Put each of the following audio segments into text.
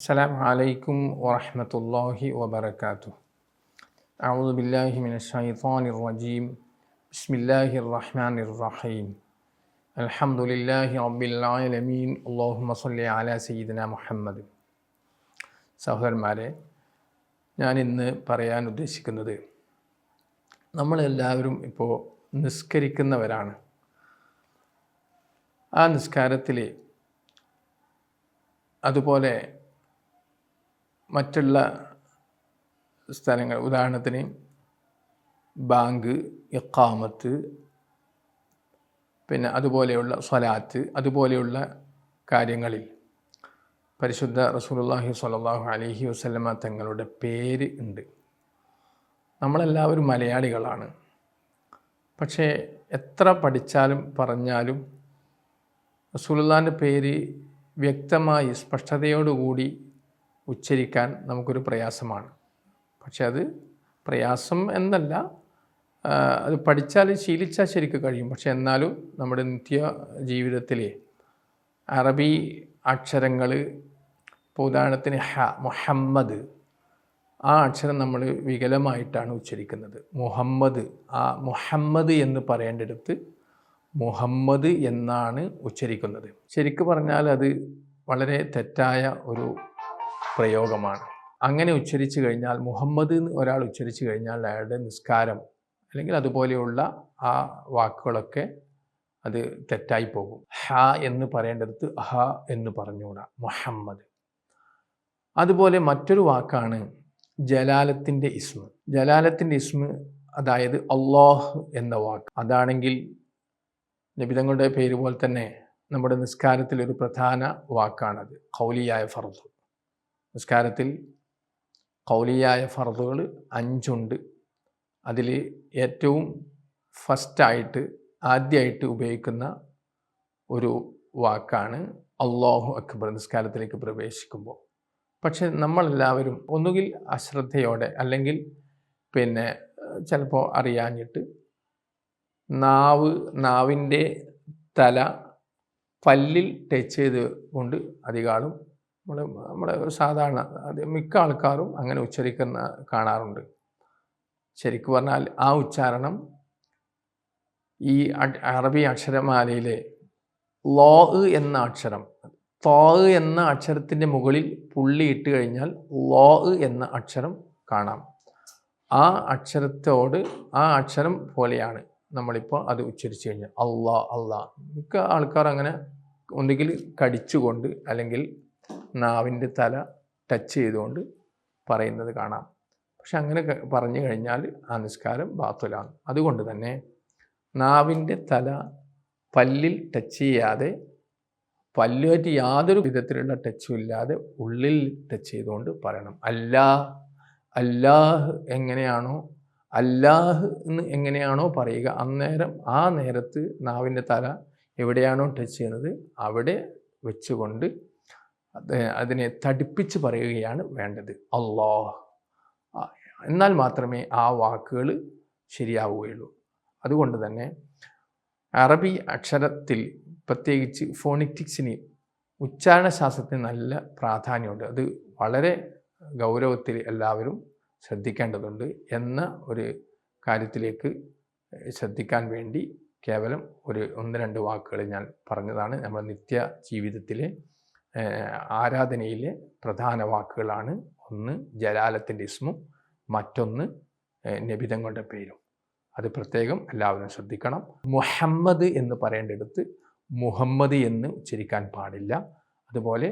السلام عليكم ورحمة الله وبركاته أعوذ بالله من الشيطان الرجيم بسم الله الرحمن الرحيم الحمد لله رب العالمين اللهم صل على سيدنا محمد സഹോദരന്മാരെ ഞാൻ ഇന്ന് പറയാൻ ഉദ്ദേശിക്കുന്നത് നമ്മളെല്ലാവരും ഇപ്പോൾ നിസ്കരിക്കുന്നവരാണ് ആ നിസ്കാരത്തിൽ അതുപോലെ മറ്റുള്ള സ്ഥലങ്ങൾ. ഉദാഹരണത്തിന് ബാങ്ക് ഇക്കാമത്ത് പിന്നെ അതുപോലെയുള്ള സ്വലാത്ത് അതുപോലെയുള്ള കാര്യങ്ങളിൽ പരിശുദ്ധ റസൂലുള്ളാഹി സ്വല്ലല്ലാഹു അലൈഹി വസല്ലമ തങ്ങളുടെ പേര് ഉണ്ട്. നമ്മളെല്ലാവരും മലയാളികളാണ്. പക്ഷേ എത്ര പഠിച്ചാലും പറഞ്ഞാലും റസൂലുള്ളാഹിന്റെ പേര് വ്യക്തമായി സ്പഷ്ടതയോടുകൂടി ഉച്ചരിക്കാൻ നമുക്കൊരു പ്രയാസമാണ്. പക്ഷെ അത് പ്രയാസം എന്നല്ല അത് പഠിച്ചാൽ ശീലിച്ചാൽ ശരിക്കും കഴിയും. പക്ഷെ എന്നാലും നമ്മുടെ നിത്യ ജീവിതത്തിലെ അറബി അക്ഷരങ്ങൾ ഇപ്പോൾ ഉദാഹരണത്തിന് ഹ മുഹമ്മദ് ആ അക്ഷരം നമ്മൾ വികലമായിട്ടാണ് ഉച്ചരിക്കുന്നത്. മുഹമ്മദ് ആ മുഹമ്മദ് എന്ന് പറയേണ്ടടുത്ത് മുഹമ്മദ് എന്നാണ് ഉച്ചരിക്കുന്നത്. ശരിക്കു പറഞ്ഞാൽ അത് വളരെ തെറ്റായ ഒരു പ്രയോഗമാണ്. അങ്ങനെ ഉച്ചരിച്ചു കഴിഞ്ഞാൽ മുഹമ്മദ് എന്ന് ഒരാൾ ഉച്ചരിച്ചു കഴിഞ്ഞാൽ അയാളുടെ നിസ്കാരം അല്ലെങ്കിൽ അതുപോലെയുള്ള ആ വാക്കുകളൊക്കെ അത് തെറ്റായി പോകും. ഹ എന്ന് പറയേണ്ടടുത്ത് ഹ എന്ന് പറഞ്ഞുകൂടാ മുഹമ്മദ്. അതുപോലെ മറ്റൊരു വാക്കാണ് ജലാലത്തിന്റെ ഇസ്മ. ജലാലത്തിന്റെ ഇസ്മ അതായത് അള്ളാഹ് എന്ന വാക്ക്. അതാണെങ്കിൽ നബിതങ്ങളുടെ പേര് പോലെ തന്നെ നമ്മുടെ നിസ്കാരത്തിൽ ഒരു പ്രധാന വാക്കാണത് കൗലിയായ ഫർദ്. നിസ്കാരത്തിൽ കൗലിയായ ഫർദുകൾ അഞ്ചുണ്ട്. അതിൽ ഏറ്റവും ഫസ്റ്റായിട്ട് ആദ്യമായിട്ട് ഉപയോഗിക്കുന്ന ഒരു വാക്കാണ് അള്ളാഹു അക്ബർ നിസ്കാരത്തിലേക്ക് പ്രവേശിക്കുമ്പോൾ. പക്ഷെ നമ്മളെല്ലാവരും ഒന്നുകിൽ അശ്രദ്ധയോടെ അല്ലെങ്കിൽ പിന്നെ ചിലപ്പോൾ അറിയാഞ്ഞിട്ട് നാവ് നാവിന്റെ തല പല്ലിൽ ടച്ച് ചെയ്ത് കൊണ്ട് അധികാളും നമ്മൾ നമ്മുടെ സാധാരണ അത് മിക്ക ആൾക്കാരും അങ്ങനെ ഉച്ചരിക്കുന്ന കാണാറുണ്ട്. ശരിക്കു പറഞ്ഞാൽ ആ ഉച്ചാരണം ഈ അറബി അക്ഷരമാലയിലെ ലോ എന്ന അക്ഷരം തോ എന്ന അക്ഷരത്തിന്റെ മുകളിൽ പുള്ളി ഇട്ട് കഴിഞ്ഞാൽ ലോ എന്ന അക്ഷരം കാണാം. ആ അക്ഷരത്തോട് ആ അക്ഷരം പോലെയാണ് നമ്മളിപ്പോൾ അത് ഉച്ചരിച്ചു കഴിഞ്ഞാൽ. അള്ളാ അള്ളാ. മിക്ക ആൾക്കാർ അങ്ങനെ ഒന്നുകിൽ കടിച്ചുകൊണ്ട് അല്ലെങ്കിൽ നാവിന്റെ തല ടച്ച് ചെയ്തുകൊണ്ട് പറയുന്നത് കാണാം. പക്ഷെ അങ്ങനെ പറഞ്ഞു കഴിഞ്ഞാൽ ആ നിസ്കാരം ബാത്തുലാണ്. അതുകൊണ്ട് തന്നെ നാവിന്റെ തല പല്ലിൽ ടച്ച് ചെയ്യാതെ പല്ലുമായിട്ട് യാതൊരു വിധത്തിലുള്ള ടച്ചും ഇല്ലാതെ ഉള്ളിൽ ടച്ച് ചെയ്തുകൊണ്ട് പറയണം. അല്ലാ അല്ലാഹ് എങ്ങനെയാണോ അല്ലാഹ് എന്ന് എങ്ങനെയാണോ പറയുക അന്നേരം ആ നേരത്ത് നാവിന്റെ തല എവിടെയാണോ ടച്ച് ചെയ്യുന്നത് അവിടെ വെച്ചുകൊണ്ട് അത് അതിനെ തടിപ്പിച്ച് പറയുകയാണ് വേണ്ടത്. അള്ളാഹ് എന്നാൽ മാത്രമേ ആ വാക്കുകൾ ശരിയാവുകയുള്ളൂ. അതുകൊണ്ട് തന്നെ അറബി അക്ഷരത്തിൽ പ്രത്യേകിച്ച് ഫോണിറ്റിക്സിന് ഉച്ചാരണ ശാസ്ത്രത്തിന് നല്ല പ്രാധാന്യമുണ്ട്. അത് വളരെ ഗൗരവത്തിൽ എല്ലാവരും ശ്രദ്ധിക്കേണ്ടതുണ്ട് എന്ന ഒരു കാര്യത്തിലേക്ക് ശ്രദ്ധിക്കാൻ വേണ്ടി കേവലം ഒരു ഒന്ന് രണ്ട് വാക്കുകൾ ഞാൻ പറഞ്ഞതാണ്. നമ്മുടെ നിത്യ ജീവിതത്തിലെ ആരാധനയിലെ പ്രധാന വാക്കുകളാണ് ഒന്ന് ജലാലത്തിന്റെ ഇസ്മും മറ്റൊന്ന് നബിതങ്ങളുടെ പേരും. അത് പ്രത്യേകം എല്ലാവരും ശ്രദ്ധിക്കണം. മുഹമ്മദ് എന്ന് പറയേണ്ടടുത്ത് മുഹമ്മദ് എന്ന് ഉച്ചരിക്കാൻ പാടില്ല. അതുപോലെ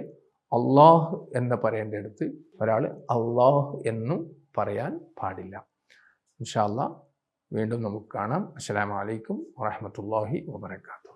അള്ളാഹ് എന്ന് പറയേണ്ടടുത്ത് ഒരാൾ അള്ളാഹ് എന്നും പറയാൻ പാടില്ല. ഇൻഷാല്ല വീണ്ടും നമുക്ക് കാണാം. അസ്സാം വലൈക്കും വറഹ്മത്തുള്ളാഹി വബറകാതുഹു.